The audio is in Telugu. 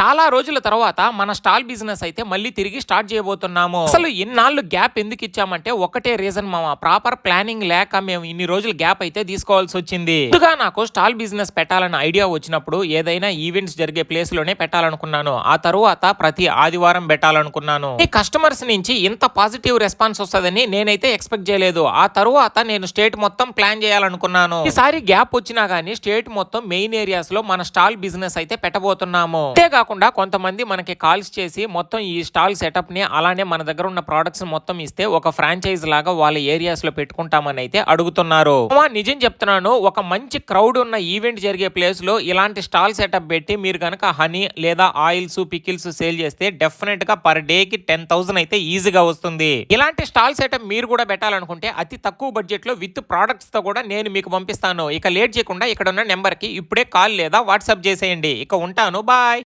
చాలా రోజుల తర్వాత మన స్టాల్ బిజినెస్ అయితే మళ్ళీ తిరిగి స్టార్ట్ చేయబోతున్నాము. అసలు ఇన్నాళ్ళు గ్యాప్ ఎందుకు ఇచ్చామంటే ఒకటే రీజన్ మా ప్రాపర్ ప్లానింగ్ లేక మేము ఇన్ని రోజులు గ్యాప్ అయితే తీసుకోవాల్సి వచ్చింది. ముందుగా నాకు స్టాల్ బిజినెస్ పెట్టాలని ఐడియా వచ్చినప్పుడు ఏదైనా ఈవెంట్స్ జరిగే ప్లేస్లోనే పెట్టాలనుకున్నాను. ఆ తరువాత ప్రతి ఆదివారం పెట్టాలనుకున్నాను. ఈ కస్టమర్స్ నుంచి ఇంత పాజిటివ్ రెస్పాన్స్ వస్తుందని నేనైతే ఎక్స్పెక్ట్ చేయలేదు. ఆ తరువాత నేను స్టేట్ మొత్తం ప్లాన్ చేయాలనుకున్నాను. ఈసారి గ్యాప్ వచ్చినా గానీ స్టేట్ మొత్తం మెయిన్ ఏరియాస్లో మన స్టాల్ బిజినెస్ అయితే పెట్టబోతున్నాము. అంతేకాకుండా కొంతమంది మనకి కాల్స్ చేసి మొత్తం ఈ స్టాల్ సెటప్ని అలానే మన దగ్గర ఉన్న ప్రొడక్ట్స్ మొత్తం ఇస్తే ఒక ఫ్రాంచైజ్ లాగా వాళ్ళ ఏరియాస్లో పెట్టుకుంటామని అయితే అడుగుతున్నారు. నిజం చెప్తున్నాను ఒక మంచి క్రౌడ్ ఉన్న ఈవెంట్ జరిగే ప్లేస్లో ఇలాంటి స్టాల్ సెటప్ పెట్టి మీరు కనుక హనీ లేదా ఆయిల్స్ పికిల్స్ సేల్ చేస్తే డెఫినెట్గా పర్ డే కి టెన్ థౌసండ్ అయితే ఈజీగా వస్తుంది. ఇలాంటి స్టాల్ సెటప్ మీరు కూడా పెట్టాలనుకుంటే అతి తక్కువ బడ్జెట్లో విత్ ప్రోడక్ట్స్తో కూడా నేను మీకు పంపిస్తాను. ఇక లేట్ చేయకుండా ఇక్కడ ఉన్న నెంబర్కి ఇప్పుడే కాల్ లేదా వాట్సాప్ చేసేయండి. ఇక ఉంటాను. బాయ్